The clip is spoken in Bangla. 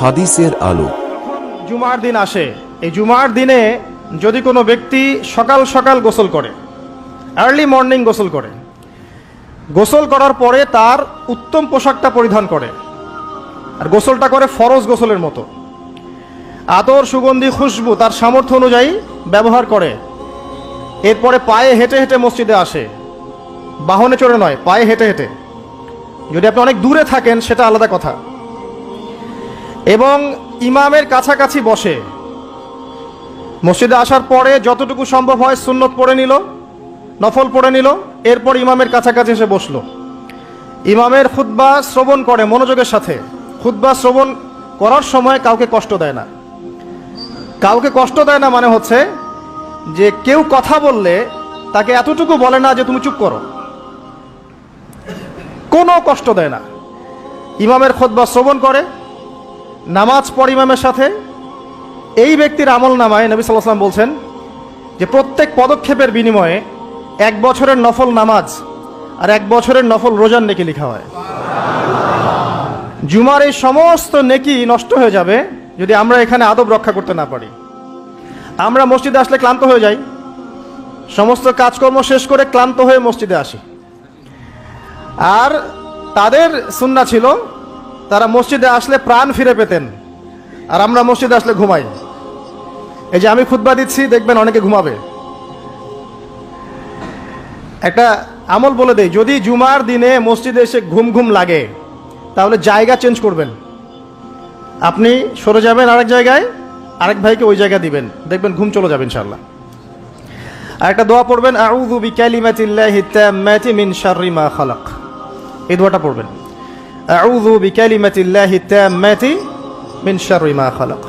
হাদিসের আলো। জুমার দিন আসে, এই জুমার দিনে যদি কোনো ব্যক্তি সকাল সকাল গোসল করে আর্লি মর্নিং গোসল করে, গোসল করার পরে তার উত্তম পোশাকটা পরিধান করে, আর গোসলটা করে ফরজ গোসলের মতো, আতর, সুগন্ধি, খুশবু তার সামর্থ্য অনুযায়ী ব্যবহার করে, এরপরে পায়ে হেঁটে হেঁটে মসজিদে আসে। বাহনে চড়ে নয়, পায়ে হেঁটে হেঁটে। যদি আপনি অনেক দূরে থাকেন, সেটা আলাদা কথা। এবং ইমামের কাছাকাছি বসে। মসজিদে আসার পরে যতটুকু সম্ভব হয় সুন্নত পড়ে নিল, নফল পড়ে নিল, এরপর ইমামের কাছাকাছি এসে বসল। ইমামের খুতবা শ্রবণ করে মনোযোগের সাথে। খুতবা শ্রবণ করার সময় কাউকে কষ্ট দেয় না। কাউকে কষ্ট দেয় না মানে হচ্ছে যে কেউ কথা বললে তাকে এতটুকু বলে না যে তুমি চুপ করো। কোনো কষ্ট দেয় না। ইমামের খুতবা শ্রবণ করে নামাজ পড় ইমামের সাথে, এই ব্যক্তির আমল নামায় নবী সাল্লাহ সাল্লাম বলছেন যে প্রত্যেক পদক্ষেপের বিনিময়ে এক বছরের নফল নামাজ আর এক বছরের নফল রোজার নেকি লেখা হয়। জুমার এই সমস্ত নেকি নষ্ট হয়ে যাবে যদি আমরা এখানে আদব রক্ষা করতে না পারি। আমরা মসজিদে আসলে ক্লান্ত হয়ে যাই। সমস্ত কাজকর্ম শেষ করে ক্লান্ত হয়ে মসজিদে আসি। আর তাদের সুন্না ছিল তারা মসজিদে আসলে প্রাণ ফিরে পেতেন। আর আমরা মসজিদে আসলে ঘুমাই। এই যে আমি খুতবা দিচ্ছি, দেখবেন অনেকে ঘুমাবে। একটা আমল বলে দেই, যদি জুমার দিনে মসজিদে এসে ঘুম ঘুম লাগে, তাহলে জায়গা চেঞ্জ করবেন। আপনি সরে যাবেন আরেক জায়গায়, আরেক ভাইকে ওই জায়গা দিবেন। দেখবেন ঘুম চলে যাবে ইনশাল্লাহ আর একটা দোয়া পড়বেন, আউযু বিকালিমাতিল্লাহি তাম্মাতি মিন শাররি মা খালাক। এই দোয়াটা পড়বেন। আউযু বিকালিমাতিল্লাহি তাম্মাতি মিন শাররি মা খালাক